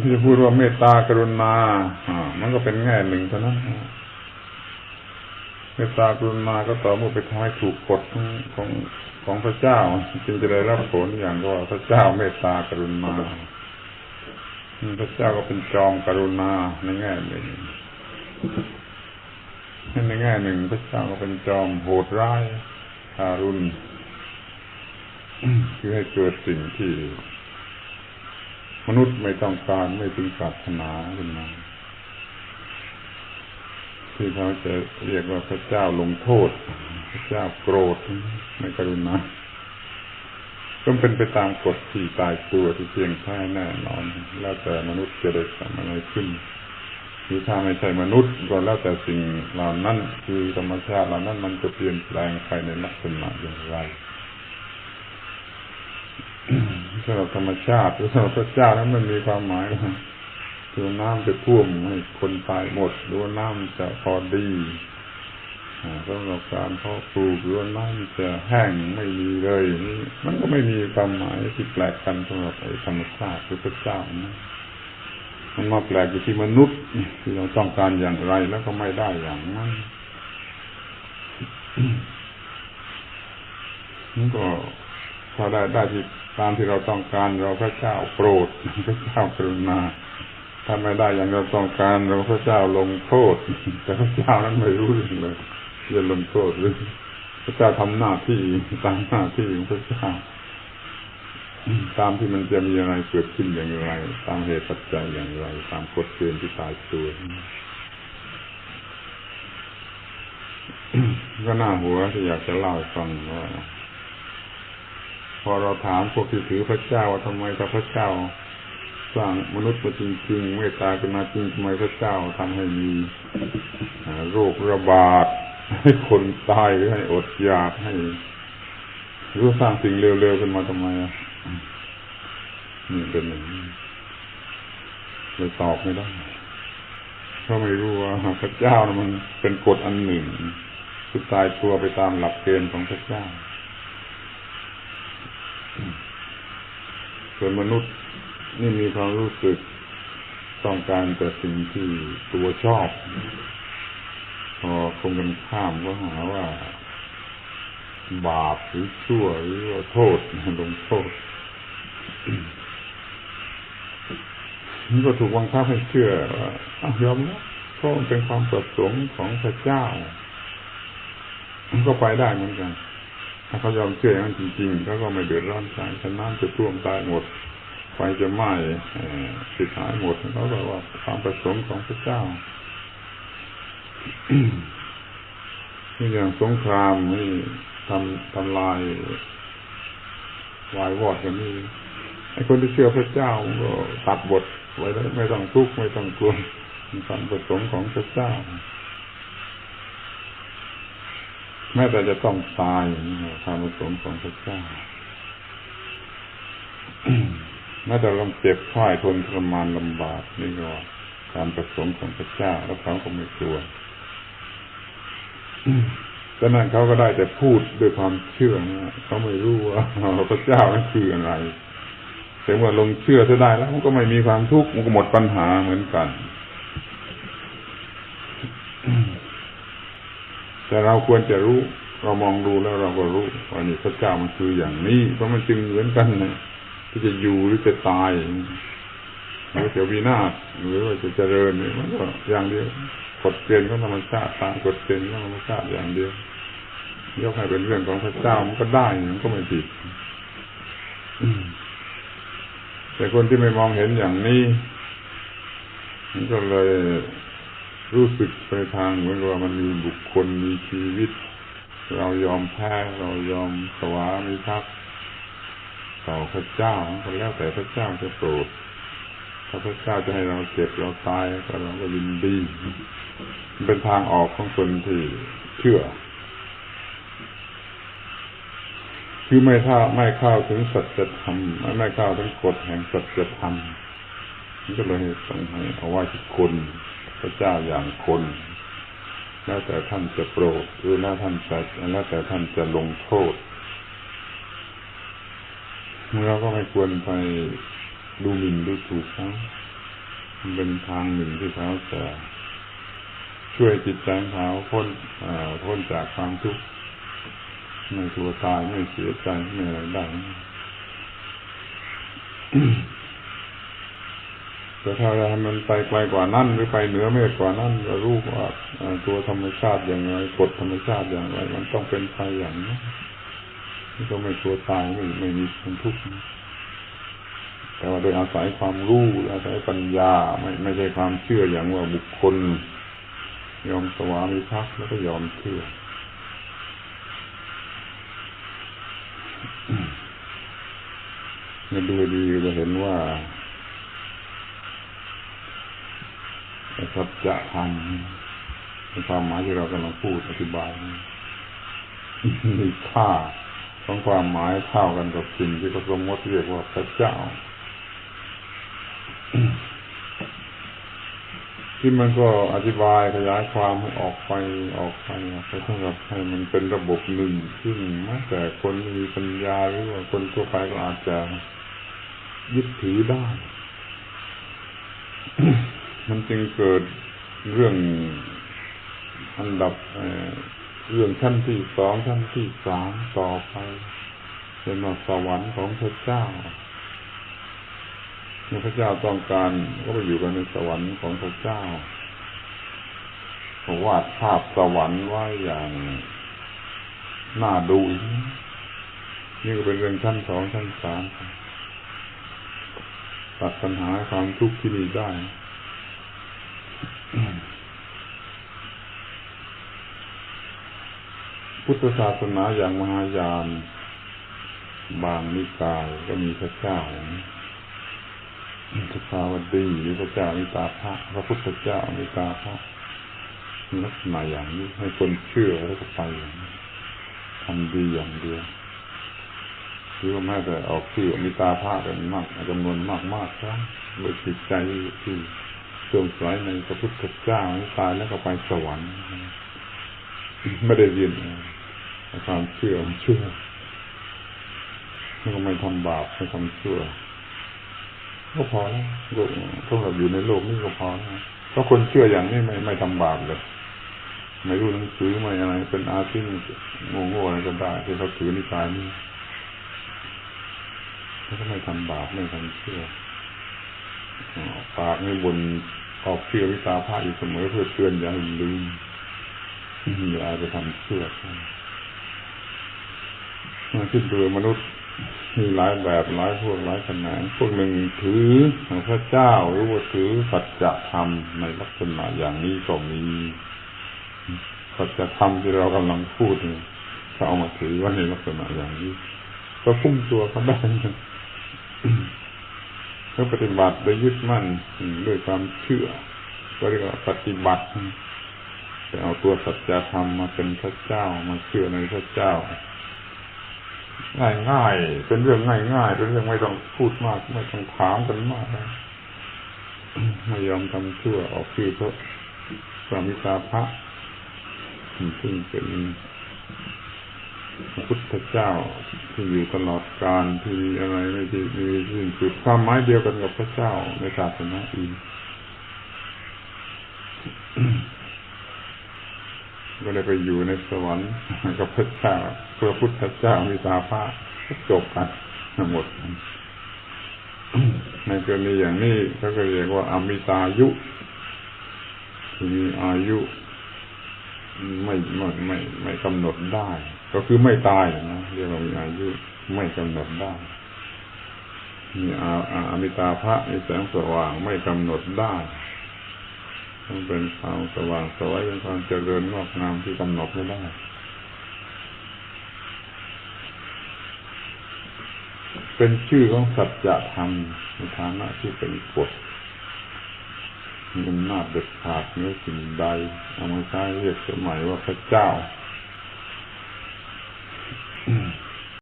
ที่จะพูดว่าเมตตากรุณาอ่ามันก็เป็นแง่หนึ่งเท่านั้นเมตตากรุณาก็ต่อเมื่อไปทำให้ถูกกฎของของพระเจ้าจึงจะได้รับผลอย่างว่าพระเจ้าเมตตากรุณาพระเจ้าก็เป็นจอมกรุณาในแง่หนึ่งในแง่หนึ่งพระเจ้าก็เป็นจอมโหดร้ายทารุณคือให้เกิดสิ่งที่ มนุษย์ไม่ต้องการไม่ถึงศาสนาขึ้นมาที่เขาจะเรียกว่าพระเจ้าลงโทษ พระเจ้าโกรธไม่กรุณาก็เป็นไปตามกฎที่ตายตัวที่เพียงแค่แน่นอน แล้วแต่มนุษย์จะได้ทำอะไรขึ้นหรือถ้าไม่ใช่มนุษย์ก็แล้วแต่สิ่งเหล่านั้น คือธรรมชาติเหล่านั้นมันจะเปลี่ยนแปลงไปในลักษณะอย่างไร สำหรับธรรมชาติหรือสำหรับพระเจ้านั้นมันมีความหมายดูน้ำจะท่วมให้คนตายหมดดูน้ำจะพอดีสำหรับการเพาะปลูกหรือน้ำจะแห้งไม่มีเลยนี่มันก็ไม่มีความหมายที่แปลกกันสำหรับไอ้ธรรมชาติหรือพระเจ้านะมันมาแปลกอยู่ที่มนุษย์ที่เราต้องการอย่างไรแล้วก็ไม่ได้อย่างนั้นมันก็พอได้ได้ที่ ตามที่เราต้องการเราพระเจ้าโปรดพระเจ้ากรุณาถ้าไม่ได้อย่างเราต้องการเราพระเจ้าลงโทษ แต่พระเจ้านั้นไม่รู้เรื่องเลยจะลงโทษหรือพระเจ้าทำหน้าที่ตามหน้าที่ของพระเจ้าตามที่มันจะมีอะไรเกิดขึ้นอย่างไร ตามเหตุปัจจัยอย่างไร ตามกฎเกณฑ์ที่ตายตัวก็น่าหัวที่อยากจะเล่าให้ฟังว่า พอเราถามพวกที่ถือพระเจ้าว่าทำไมถ้าพระเจ้า สร้างมนุษย์มาจริงๆเมตตาขึ้นมาจริงทำไมพระเจ้าทำให้มีโรคระบาดให้คนตายหรือให้อดอยากให้รู้สร้างสิ่งเร็วๆขึ้นมาทำไมอะนี่เป็นอย่งเลยตอบไม่ได้เพราะไม่รู้ว่าพระเจ้ามันเป็นกฎอันหนึ่งคือตายตัวไปตามหลักเกณฑ์ของพระเจ้า ส่วนมนุษย์นี่มีความรู้สึกต้องการแต่สิ่งที่ตัวชอบ พอคงกันข้ามก็หาว่า บาปหรือชั่วหรือว่าโทษลงโทษมันก็ถูกวังคับให้เชื่อว่ายอมรับเพราะมันเป็นความประสงค์ของพระเจ้ามันก็ไปได้เหมือนกัน ถ้าเขายอมเชื่ออย่างนั้นจริงๆเขาก็ไม่เดือดร้อนใจฉะนั้นจะท่วมตายหมด ไฟจะไหม้สิหายหมดเขาบอกว่าความประสงค์ของพระเจ้านี่อย่างสงครามนี่ทำทำลายวายวอดกันนี่ไอ้คนที่เชื่อพระเจ้าก็ตัดบทไว้แล้วไม่ต้องทุกข์ไม่ต้องกลัวความประสงค์ของพระเจ้า แม้แต่จะต้องตายความประสงค์ของพระเจ้าแม้แต่ลำเจ็บพ่ายทนทรมานลำบากนี่ก็ความประสงค์ของพระเจ้าแล้วเขาก็ไม่กลัวดังนั้นเขาก็ได้แต่พูดด้วยความเชื่อนะเขาไม่รู้ว่าพระเจ้านั้นคืออะไรแต่ว่าลงเชื่อจะได้แล้วมันก็ไม่มีความทุกข์มันก็หมดปัญหาเหมือนกัน แต่เราควรจะรู้ เรามองดูแล้วเราก็รู้ว่านี่พระเจ้ามันคืออย่างนี้ เพราะมันจึงเหมือนกันนะที่จะอยู่หรือจะตายหรือจะวินาศหรือว่าจะเจริญมันก็อย่างเดียวกฎเกณฑ์ของธรรมชาติตามกฎเกณฑ์ของธรรมชาติอย่างเดียวยกให้เป็นเรื่องของพระเจ้ามันก็ได้มันก็ไม่ผิดแต่คนที่ไม่มองเห็นอย่างนี้มันก็เลย รู้สึกไปทางเหมือนว่ามันมีบุคคลมีชีวิต เรายอมแพ้เรายอมสวามิภักดิ์ต่อพระเจ้าก็แล้วแต่พระเจ้าจะโปรดถ้าพระเจ้าจะให้เราเจ็บเราตายก็เราก็ยินดีมันเป็นทางออกของคนที่เชื่อ คือไม่ถ้าไม่เข้าถึงสัจธรรมไม่เข้าถึงกฎแห่งสัจธรรม ก็เลยต้องให้เอาไว้ที่คนพระเจ้าอย่างคน แล้วแต่ท่านจะโปรดหรือแล้วท่านจะแล้วแต่ท่านจะลงโทษเราก็ไม่ควรไปดูหมิ่นดูถูกเขาเป็นทางหนึ่งที่เขาจะช่วยจิตใจเขาพ้นพ้นจากความทุกข์ไม่กลัวตายไม่เสียใจไม่อะไรได้ แต่ถ้าเรมันไปไกลกว่านั้นหรือไปเหนือเมฆกว่านั้นเรารู้ว่าตัวธรรมชาติอย่างไรกฎธรรมชาติอย่างไร มันต้องเป็นไปอย่างนี้นี่ก็ไม่กลัวตายไม่ไม่มีความทุกข์แต่ว่าโดยอาศัยความรู้อาศัยปัญญาไม่ไม่ใช่ความเชื่ออย่างว่าบุคคล ยอมสวามิภักดิ์แล้วก็ยอมเชื่อเนี่ยดูดีจะเห็นว่า สัจธรรมในความหมายที่เรากำลังพูดอธิบายมีค่าของความหมายเท่ากันกับสิ่งที่พระสมมติเรียกว่าพระเจ้า ที่มันก็อธิบายขยายความให้ออกไปออกไปไปเท่ากับให้มันเป็นระบบหนึ่งซึ่งแม้แต่คนมีปัญญาหรือว่าคนทั่วไปก็อาจจะยึดถือได้ มันจึงเกิดเรื่องอันดับเรื่องชั้นที่สองชั้นที่สามต่อไปเป็นว่าสวรรค์ของพระเจ้าเมื่อพระเจ้าต้องการก็ไปอยู่กันในสวรรค์ของพระเจ้าวาดภาพสวรรค์ไว้อย่างน่าดูนี่ก็เป็นเรื่องชั้นสองชั้นสามตัดปัญหาความทุกข์ที่มีได้ พุทธศาสนาอย่างมหายาน บางนิกายก็มีพระเจ้าพระสาวดีหรือพระเจ้ามิตาพระพระพุทธเจ้ามิตาพระลักษณะอย่างนี้ให้คนเชื่อแล้วก็ไปทำดีอย่างเดียวหรือว่าแม้แต่ออกชื่อมิตาพระกันมากจำนวนมากมากครั้งโดยจิตใจที่เสื่อมสลายในพระพุทธเจ้าตายแล้วก็ไปสวรรค์ไม่ได้ยิน ความเชื่อเชื่อแล้วก็ไม่ทำบาปไม่ทำเชื่อก็พอแล้วก็เราอยู่ในโลกนี้ก็พอแล้วเพราะคนเชื่ออย่างนี้ไม่ไม่ทำบาปเลยไม่รู้หนังสือไม่อะไร เป็นอาชีพโง่ๆอะไรก็ได้ที่เขาถือนิสายนี้เขาก็ไม่ทำบาปไม่ทำเชื่อปากนี่บนออกเชื่อวิสาพะอยู่เสมอเพื่อเตือนอย่าลืมอย่าไปทำเชื่อ มาคิดดูมนุษย์มีหลายแบบหลายพวกหลายขนาดพวกหนึ่งถือพระเจ้าหรือว่าถือสัจธรรมในลักษณะอย่างนี้ก็มีสัจธรรมที่เรากำลังพูดเนี่ยเขาเอามาถือว่าในลักษณะอย่างนี้ ก็พุ่งตัวเขาได้เขาปฏิบัติโดยยึดมั่นด้วยความเชื่อ ก็เรียกว่าปฏิบัติจะเอาตัวสัจธรรมมาเป็นพระเจ้ามาเชื่อในพระเจ้า ง่ายง่ายเป็นเรื่องง่ายง่ายเป็นเรื่องไม่ต้องพูดมาก ไม่ต้องถามกันมากนะไม่ยอมทำชั่วออกชื่อเพราะสามิตาพระซึ่งเป็นพระพุทธเจ้าที่อยู่ตลอดกาลที่มีอะไรไม่ที่มีสิ่งสุดความหมายเดียวกันกับพระเจ้าในศาสนาอื่น ก็เลยไปอยู่ในสวรรค์กับพระเจ้าเพื่อพุทธเจ้ามีตาพระจบกันทั้งหมดในกรณีอย่างนี้เขาก็เรียกว่าอมิตายุที่มีอายุไม่ไม่ไม่ไม่กำหนดได้ ก็คือไม่ตายนะเรียกว่ามีอายุไม่กำหนดได้มีอาอามิตาพระมีแสงสว่างไม่กำหนดได้ ต้องเป็นความสว่างสวยเป็นความเจริญงอกงามที่กำหนดไม่ได้เป็นชื่อของสัจธรรมในฐานะที่เป็นกฎมีอำนาจเด็ดขาดเนื้อสิ่งใดเอามาใช้เรียกสมัยว่าพระเจ้า